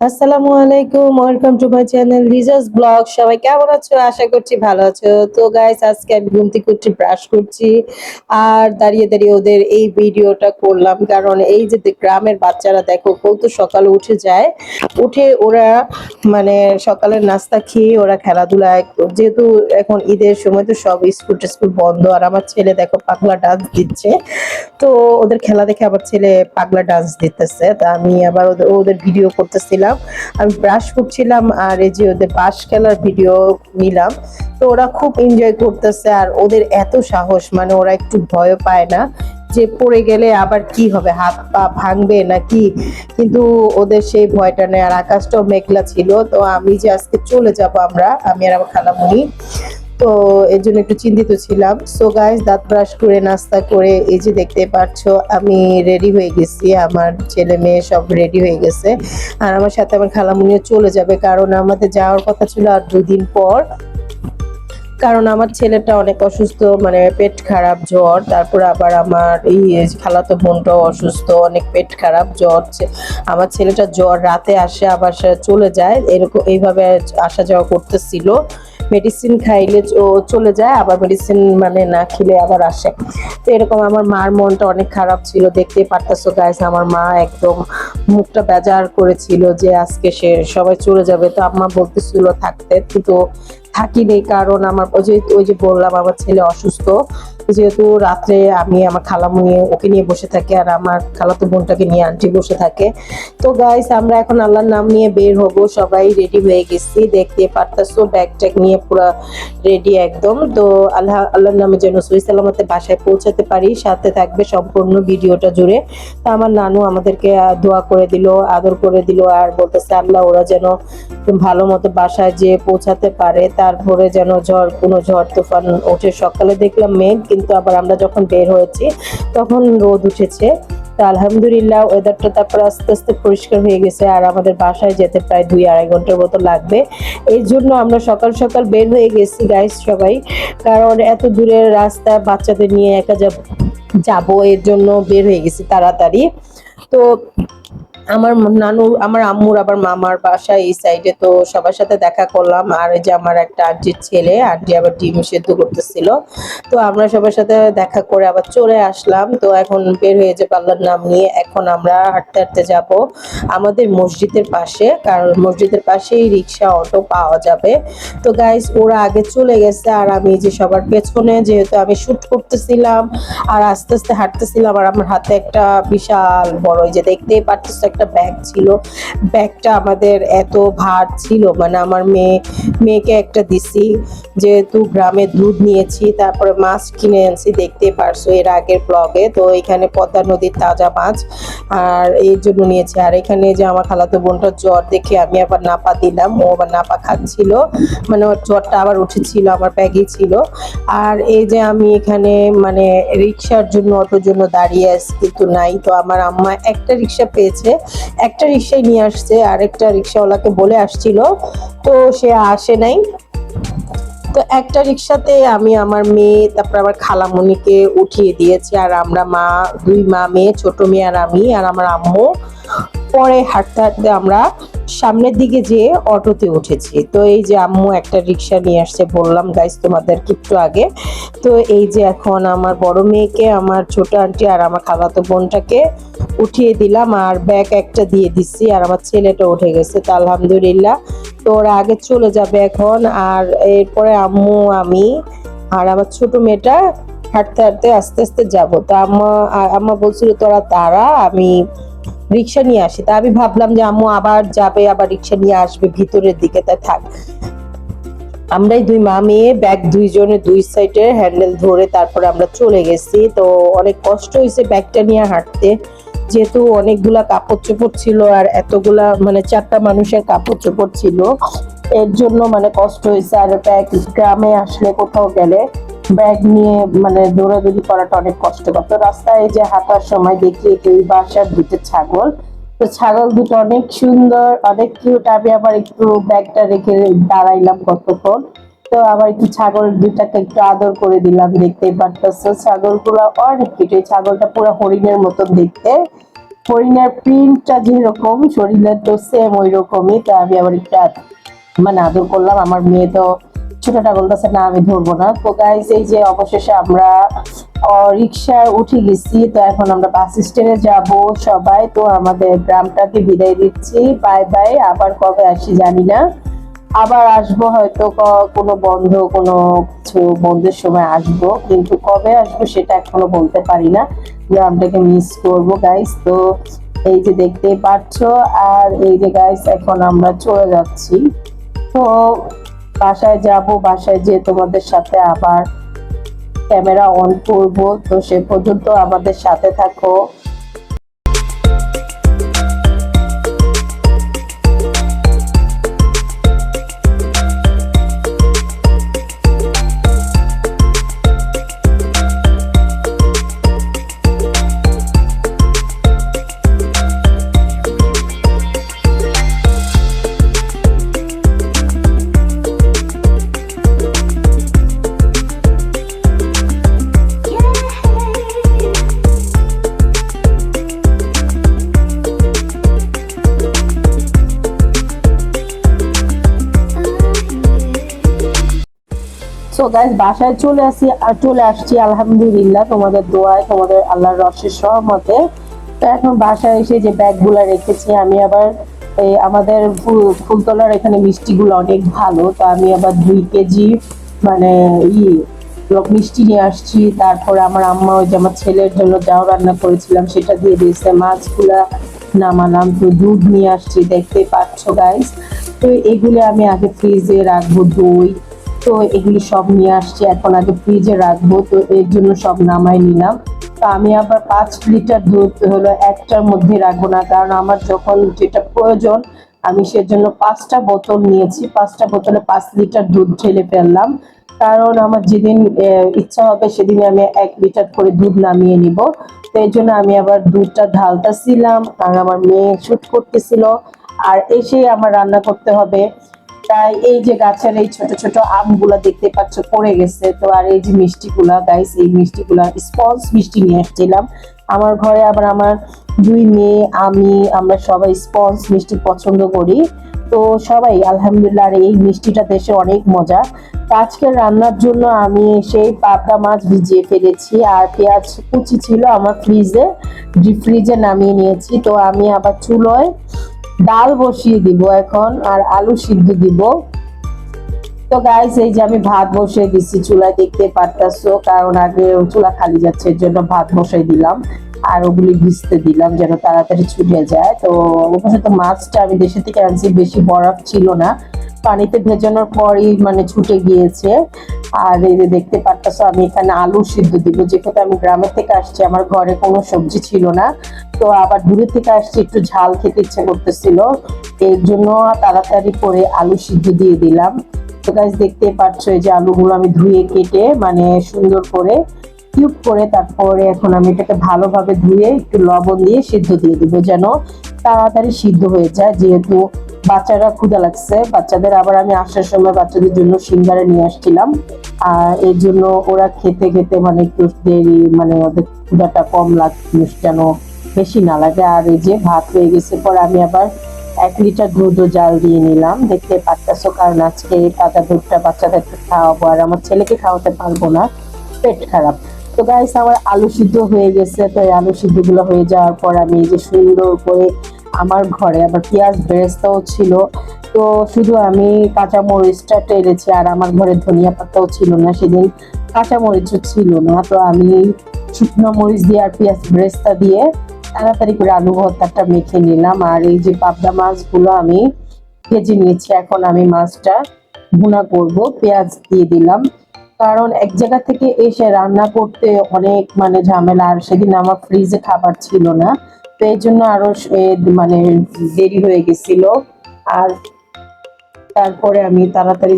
আসসালামু আলাইকুম, welcome to my channel রিজাস ব্লগ। সবাই কেমন আছো? আশা করছি ভালো আছো। তো গাইস আজকে আমি ঘুম থেকে ব্রাশ করছি আর দাঁড়িয়ে দাঁড়িয়ে ওদের এই ভিডিওটা করলাম। কারণ এই যে গ্রামের বাচ্চারা দেখো কত সকালে উঠে যায়। উঠে ওরা মানে সকালের নাস্তা খেয়ে ওরা খেলাধুলা যেহেতু এখন ঈদের সময় তো সব স্কুল টিস্কুল বন্ধ। আর আমার ছেলে দেখো পাগলা ডান্স দিচ্ছে। তো ওদের খেলা দেখে আমার ছেলে পাগলা ডান্স দিতেছে। তা আমি আবার ওদের ওদের ভিডিও করতেছিলাম। আমি ব্রাশ করছিলাম আর এই যে ওদের বাস খেলার ভিডিও নিলাম। তো ওরা খুব এনজয় করতেছে আর ওদের এত সাহস মানে ওরা একটু ভয় পায় না যে পড়ে গেলে আবার কি হবে, হাত পা ভাঙবে নাকি? কিন্তু ওদের সেই ভয়টা নেই। আর আকাশটাও মেঘলা ছিল, তো আমি যে আজকে চলে যাব আমরা, আমি আর আমার খালামুনি তো এর জন্য একটু চিন্তিত ছিলাম। সো গাইস দাঁত ব্রাশ করে, নাস্তা করে, এই যে দেখতে পাচ্ছো, আমি রেডি হয়ে গেছি। আমার ছেলে মেয়ে সব রেডি হয়ে গেছে। আর আমার সাথে আমার খালামুনিও চলে যাবে, কারণ আমাদের যাওয়ার কথা ছিল আর দুদিন পর। কারণ আমার ছেলেটা অনেক অসুস্থ মানে পেট খারাপ, জ্বর। তারপর আবার আমার এই খালাতো বোনটাও অসুস্থ, অনেক পেট খারাপ, জ্বর। আমার ছেলেটা জ্বর রাতে আসে, আবার চলে যায়। এরকম, এইভাবে আসা যাওয়া করতেছিল। মেডিসিন খাইলে ও চলে যায়, আবার মেডিসিন মানে না খেলে আবার আসে। তো এরকম আমার মার মনটা অনেক খারাপ ছিল, দেখতে পারতেছো গাইস আমার মা একদম মুখটা বেজার করেছিল যে আজকে সে সবাই চলে যাবে। তো আম্মা বলতেছিল থাকতে, কিন্তু থাকিনি কারণ আমার ওই যে ওই যে বললাম, আমার ছেলে অসুস্থ। যেহেতু রাত্রে আমি আমার খালামু নিয়ে ওকে নিয়ে বসে থাকি আর আমার খালাতো বোনটাকে নিয়ে আন্টি বসে থাকে। তো গাইস আমরা এখন আল্লাহর নাম নিয়ে বের হব। সবাই রেডি হয়ে গেছি, দেখতে পারতাছো ব্যাগ ট্যাগ নিয়ে পুরো রেডি একদম। তো আল্লাহ, আল্লাহর নামে যেন সহি সালামতে বাসায় পৌঁছাতে পারি, সাথে থাকবে সম্পূর্ণ ভিডিওটা জুড়ে। তা আমার নানু আমাদেরকে দোয়া করে দিল, আদর করে দিল আর বলতেছে, আল্লাহ, ওরা যেন ভালো মতো বাসায় যেয়ে পৌঁছাতে পারে। তারপরে যেন ঝড়, কোনো ঝড়, তুফান ওঠে। সকালে দেখলাম মেঘ কিন্তু আবার আমরা যখন বের হয়েছি, তখন রোদ উঠেছে। তো আলহামদুলিল্লাহ ওয়েদারটা তারপর আস্তে আস্তে পরিষ্কার হয়ে গেছে আর আমাদের বাসায় যেতে প্রায় দুই আড়াই ঘণ্টার মতো লাগবে। এই জন্য আমরা সকাল সকাল বের হয়ে গেছি গাইস সবাই। কারণ এত দূরের রাস্তা, বাচ্চাদের নিয়ে একা যাব, যাব এর জন্য বের হয়ে গেছি তাড়াতাড়ি। তো আমার নানু, আমার আম্মুর, আবার মামার বাসা এই সাইডে তো সবার সাথে দেখা করলাম। আর যে আমার একটা আন্টির ছেলে, আন্টি আবার ডিম সেদ্ধ করতেছিল। তো আমরা সবার সাথে দেখা করে আবার চলে আসলাম। তো এখন বের হয়ে যে পাল্লার নাম নিয়ে এখন আমরা হাঁটতে হাঁটতে যাব আমাদের মসজিদের পাশে, কারণ মসজিদের পাশেই রিক্সা, অটো পাওয়া যাবে। তো গাইস ওরা আগে চলে গেছে আর আমি যে সবার পেছনে, যেহেতু আমি শুট করতেছিলাম আর আস্তে আস্তে হাঁটতেছিলাম, আর আমার হাতে একটা বিশাল বড় যে দেখতেই পারতেছো একটা ব্যাগ ছিল। ব্যাগটা আমাদের এত ভার ছিল। মানে আমার মেয়ে মেয়েকে একটা দিছি। যেহেতু গ্রামে দুধ নিয়েছি, তারপরে মাছ কিনে আনছি দেখতেই পারছ এর আগের ব্লগে তো এখানে পদ্মা নদীর তাজা মাছ আর এই জন্য নিয়েছি। আর এখানে যে আমার খালাতো বোনটার জ্বর দেখে আমি আবার নাপা দিলাম, ও আবার নাপা খাচ্ছিল। মানে ওর জ্বরটা আবার উঠেছিল, আমার ব্যাগে ছিল। আর এই যে আমি এখানে মানে রিক্সার জন্য, অটোর জন্য দাঁড়িয়ে আছি কিন্তু নাই। তো আমার আম্মা একটা রিক্সা পেয়েছে, একটা রিক্সায় নিয়ে আসছে। আরেকটা রিক্সাওয়ালাকে বলে আসছিল, তো সে আসে নাই। তো একটা রিক্সাতে আমি আমার মেয়ে, তারপর আমার খালামণিকে উঠিয়ে দিয়েছি। আর আমরা মা, দুই মা মেয়ে, ছোট মেয়ে আর আমি, আর আমার আম্মু। পরে হাঁটতে হাঁটতে আমরা সামনের দিকে যেয়ে অটোতে উঠেছি। তো এই যে আম্মু একটা রিক্সা নিয়ে আসছে, বললাম গাইস তোমাদের একটু আগে। তো এই যে এখন আমার বড় মেয়েকে, আমার ছোট আন্টি আর আমার খালাতো বোনটাকে উঠিয়ে দিলাম। আর ব্যাগ একটা দিয়ে দিচ্ছি আর আমার ছেলেটা উঠে গেছে। তো আলহামদুলিল্লাহ তো ওরা আগে চলে যাবে এখন, আর এরপরে আম্মু, আমি আর আমার ছোট মেয়েটা হাঁটতে হাঁটতে আস্তে আস্তে যাব। তো আম্মা আম্মা বলছিল, তোরা দাঁড়া আমি রিক্সা নিয়ে আসি। তা আমি ভাবলাম যে আম্মু আবার যাবে, আবার রিক্সা নিয়ে আসবে ভিতরের দিকে তাই থাক। আমরাই দুই মা মেয়ে, ব্যাগ দুইজনে দুই সাইডে হ্যান্ডেল ধরে তারপরে আমরা চলে গেছি। তো অনেক কষ্ট হয়েছে ব্যাগটা নিয়ে হাঁটতে। যেহেতু অনেকগুলা কাপড় চোপড় ছিল আর এতগুলা মানে চারটা মানুষের কাপড় চোপড় ছিল, এর জন্য মানে কষ্ট হয়েছে। আর ব্যাগ গ্রামে আসলে কোথাও গেলে ব্যাগ নিয়ে মানে দৌড়াদৌড়ি করাটা অনেক কষ্টকর। তো রাস্তায় যে হাঁটার সময় দেখি এই বাসার দুটো ছাগল। তো ছাগল দুটো অনেক সুন্দর, অনেক কিউট আমি আবার একটু ব্যাগটা রেখে দাঁড়াইলাম কতক্ষণ। তো আবার একটু ছাগল দুটাকে একটু আদর করে দিলাম, দেখতেই পারতেছো। ছাগলগুলো অনেক এই ছাগলটা পুরো হরিণের মতন দেখতে। হরিণের প্রিন্টটা যেরকম, শরীরের তো সেম ওই রকমই তো আমি আবার একটু মানে আদর করলাম। আমার মেয়ে তো ছোটটা বলতেছে, না, আমি ধরবো না। তো গাইজ এই যে অবশেষে আমরা রিক্সায় উঠে গেছি। তো এখন আমরা বাস স্ট্যান্ডে যাব সবাই। তো আমাদের গ্রামটাকে বিদায় দিচ্ছি। বাই বাই আবার কবে আসি জানি না। আবার আসব হয়তো কোনো বন্ধ, কোনো কিছু বন্ধের সময় আসব, কিন্তু কবে আসব সেটা এখনও বলতে পারি না। গ্রামটাকে মিস করব গাইস তো এই যে দেখতেই পাচ্ছ আর এই যে গাইস এখন আমরা চলে যাচ্ছি। তো বাসায় যাব, বাসায় যেয়ে তোমাদের সাথে আবার ক্যামেরা অন করব। তো সে পর্যন্ত আমাদের সাথে থাকো। গাইস বাসায় চলে আসি, আর চলে আসছি, আলহামদুলিল্লাহ, তোমাদের দোয়ায়, তোমাদের আল্লাহর রসের সহমতে তো এখন বাসায় এসে যে ব্যাগগুলো রেখেছি, আমি আবার এই আমাদের ফুলতলার এখানে মিষ্টিগুলো অনেক ভালো, তো আমি আবার দুই কেজি মানে ই মিষ্টি নিয়ে আসছি। তারপরে আমার আম্মা ওই যে আমার ছেলের জন্য যাও রান্না করেছিলাম, সেটা দিয়ে দিয়েছে। মাছগুলা নামালাম, তো দুধ নিয়ে আসছি, দেখতে পাচ্ছ গাইস তো এগুলো আমি আগে ফ্রিজে রাখব, দই তো এগুলি সব নিয়ে আসছি। এখন আগে ফ্রিজে রাখব, তো এর জন্য সব নামাই নিলাম। তো আমি আবার পাঁচ লিটার দুধ হলো একটার মধ্যে রাখব না, কারণ আমার যখন যেটা প্রয়োজন, আমি সেজন্য পাঁচটা বোতল নিয়েছি। পাঁচটা বোতলে পাঁচ লিটার দুধ ঢেলে ফেললাম। কারণ আমার যেদিন ইচ্ছা হবে সেদিন আমি এক লিটার করে দুধ নামিয়ে নিব। তো এই জন্য আমি আবার দুধটা ঢালতেছিলাম আর আমার মেয়ে শুট করতেছিল। আর এসে আমার রান্না করতে হবে। তাই এই যে গাছের এই ছোট ছোট আমগুলা দেখতে পাচ্ছ, পড়ে গেছে। তো আর এই যে মিষ্টিগুলা গাইস এই মিষ্টিগুলা স্পঞ্জ মিষ্টি নিয়ে আসছিলাম। আমার ঘরে আবার আমার দুই মেয়ে, আমি, আমরা সবাই স্পঞ্জ মিষ্টি পছন্দ করি। তো সবাই, আলহামদুলিল্লাহ, আর এই মিষ্টিটা দেশে অনেক মজা। তো আজকে রান্নার জন্য আমি সেই পাবদা মাছ ভিজিয়ে ফেলেছি, আর পেঁয়াজ কুচি ছিল আমার ফ্রিজে ফ্রিজে নামিয়ে নিয়েছি। তো আমি আবার চুলোয় ডাল বসিয়ে দিব এখন আর আলু সিদ্ধ দিব। তো গাইস এই যে আমি ভাত বসিয়ে দিচ্ছি চুলায় দেখতে পারতাছো, কারণ আগে চুলা খালি যাচ্ছে, এর জন্য ভাত বসাই দিলাম। আর ওগুলি ভিজতে দিলাম যেন তাড়াতাড়ি ছুটে যায়। তো অবশ্য তো মাছটা আমি দেশে থেকে আনছি, বেশি বরফ ছিল না। পানিতে ভেজানোর পরই মানে ছুটে গিয়েছে। আর এই যে দেখতে পারতাছো, আমি এখানে আলু সিদ্ধ দিব। যেহেতু আমি গ্রামের থেকে আসছি, আমার ঘরে কোনো সবজি ছিল না। তো আবার দূরে থেকে আসছি, একটু ঝাল খেতে ইচ্ছে করতেছিল। এর জন্য তাড়াতাড়ি করে আলু সিদ্ধ দিয়ে দিলাম। তো গাইজ দেখতে পাচ্ছ যে আলুগুলো আমি ধুয়ে কেটে মানে সুন্দর করে কিউব করে তারপরে এখন আমি এটাকে ভালোভাবে ধুয়ে একটু লবণ দিয়ে সিদ্ধ দিয়ে দিব যেন তাড়াতাড়ি সিদ্ধ হয়ে যায়। যেহেতু বাচ্চারা ক্ষুদা লাগছে, বাচ্চাদের আবার আমি আসার সময় বাচ্চাদের জন্য সিঙ্গারে নিয়ে আসছিলাম। আর এর জন্য ওরা খেতে খেতে মানে একটু দেরি মানে ওদের ক্ষুদাটা কম লাগছে, যেন বেশি না লাগে। আর এই যে ভাত হয়ে গেছে পর আমি আবার এক লিটার দুধ জাল দিয়ে নিলাম। দেখতে পারতেছো কারণ আজকে তাজা দুধটা বাচ্চাদেরকে খাওয়াবো, আর আমার ছেলেকে খাওয়াতে পারব না। পেট খারাপ। তো গাইস আমার আলু সিদ্ধ হয়ে গেছে। তো এই আলু সিদ্ধগুলো হয়ে যাওয়ার পর আমি এই যে সুন্দর করে আমার ঘরে আবার পেঁয়াজ বেরেস্তাও ছিল। তো শুধু আমি কাঁচা মরিচটা টেরেছি, আর আমার ঘরে ধনিয়া পাতাও ছিল না, সেদিন কাঁচা মরিচও ছিল না। তো আমি শুকনো মরিচ দিয়ে আর পেঁয়াজ বেরেস্তা দিয়ে তাড়াতাড়ি করে আলু ভর্তাটা মেখে নিলাম। আর এই যে পাবদা মাছগুলো আমি ভেজে নিয়েছি, এখন আমি মাছটা ভুনা করব। পেঁয়াজ দিয়ে দিলাম। কারণ এক জায়গা থেকে এসে রান্না করতে অনেক মানে ঝামেলা, আর সেদিন আমার ফ্রিজে খাবার ছিল না। তো এই জন্য আরও মানে দেরি হয়ে গেছিল। আর তারপরে আমি তাড়াতাড়ি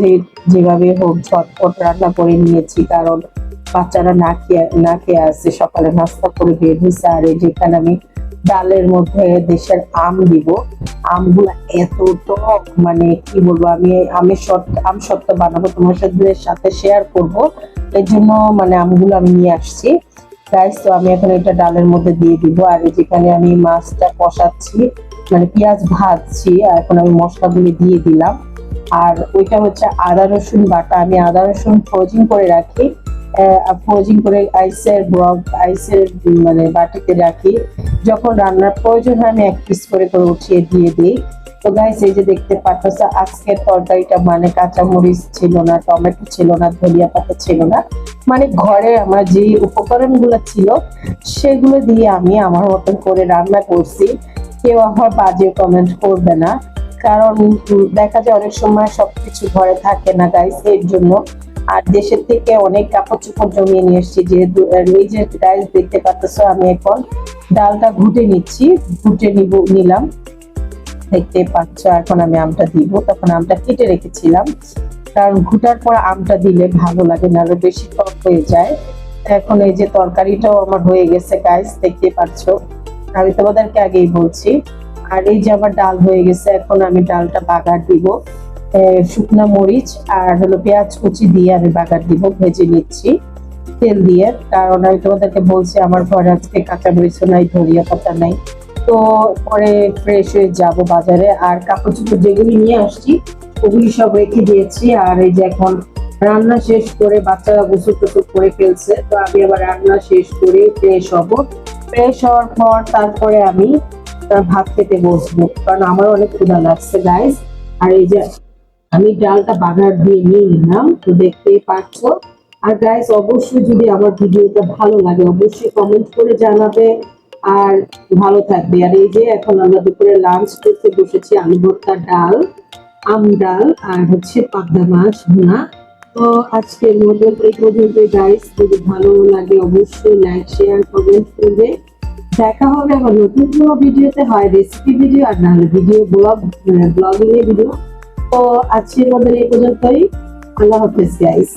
যেভাবে হোক ঝটপট রান্না করে নিয়েছি। কারণ বাচ্চারা না খেয়ে না খেয়ে আসছে, সকালে নাস্তা করে বের হয়েছে। আর যেখানে আমি ডালের মধ্যে দেশের আম দিব। আমগুলা এত টক মানে কি বলব, আমি সত আম সত্ত্ব বানাবো, তোমার সাথে শেয়ার করব। এর জন্য মানে আমগুলো আমি নিয়ে আসছি। গাইস তো আমি এখন এটা ডালের মধ্যে দিয়ে দিব। আর যেখানে আমি মাছটা কষাচ্ছি মানে পেঁয়াজ ভাজছি, আর এখন আমি মশলাগুলি দিয়ে দিলাম। আর ওইটা হচ্ছে আদা রসুন বাটা। আমি আদা রসুন ফ্রোজিং করে রাখি। ফ্রোজিং করে আইসের আইসের মানে বাটিতে রাখি। যখন রান্নার প্রয়োজন হয়, আমি এক পিস করে করে উঠিয়ে দিয়ে দিই। তো গাইস এই যে দেখতে পাচ্ছ তরকারিটা মানে কাঁচামরিচ ছিল না, টমেটো ছিল না, ধনিয়া পাতা ছিল না। মানে ঘরে আমার যে উপকরণগুলো ছিল, সেগুলো দিয়ে আমি আমার মতন করে রান্না করছি। কেউ আমার বাজে কমেন্ট করবে না। কারণ দেখা যায় অনেক সময় সবকিছু ঘরে থাকে না গাইস এর জন্য। আর দেশের থেকে অনেক কাপড় চোপড় জমিয়ে নিয়ে এসেছি, যেহেতু এই যে গাইস দেখতে পাচ্ছ আমি এখন ডালটা ঘুটে নিচ্ছি, ঘুটে নিব, নিলাম। দেখতে পাচ্ছ, এখন আমি আমটা দিব। তখন আমটা কেটে রেখেছিলাম, কারণ ঘুটার পর আমটা দিলে ভালো লাগে না বেশি টক হয়ে যায়। এখন এই যে তরকারিটাও আমার হয়ে গেছে গাইস দেখতে পাচ্ছ। আমি তোমাদেরকে আগেই বলছি, আর এই যে আমার ডাল হয়ে গেছে, এখন আমি ডালটা বাগার দিব। শুকনা মরিচ আর হলো পেঁয়াজ কুচি দিয়ে আমি বাগার দিব, ভেজে নিচ্ছি। তেল দিয়ে, কারণ আমি তোমাদেরকে বলছি, আমার ঘরে আজকে কাঁচা মরিচও নাই, ধনিয়া পাতা নাই। তো পরে ফ্রেশ হয়ে যাব বাজারে, আর কাপড় চোপড় যেগুলি নিয়ে আসছি, ওগুলি সব রেখে দিয়েছি। আর এই যে এখন রান্না শেষ করে বাচ্চারা গোসল টোসল করে ফেলছে, তো আমি আবার রান্না শেষ করে ফ্রেশ হব। ফ্রেশ হওয়ার পর তারপরে আমি ভাত খেতে বসবো, কারণ আমার অনেক ক্ষুধা লাগছে গাইস আর এই যে আমি ডালটা বাগার দিয়ে নিয়ে নিলাম, তো দেখতেই পাচ্ছ। আর গাইস অবশ্যই যদি আমার ভিডিওটা ভালো লাগে, অবশ্যই কমেন্ট করে জানাবে। আর ভালো থাকবে। আর এই যে এখন আমরা দুপুরে লাঞ্চ করতে বসেছি আলু ভর্তা ডাল, আম ডাল, আর হচ্ছে পাবদা মাছ ভুনা। তো আজকের মতো এই পর্যন্ত গাইস যদি ভালো লাগে অবশ্যই লাইক শেয়ার কমেন্ট করবে। দেখা হবে আবার নতুন কোনো ভিডিওতে। হয় রেসিপি ভিডিও আর নাহলে ভিডিও ব্লগ ব্লগিং এর ভিডিও তো আজকের মধ্যে এই পর্যন্তই। আল্লাহ হাফিজ গাইস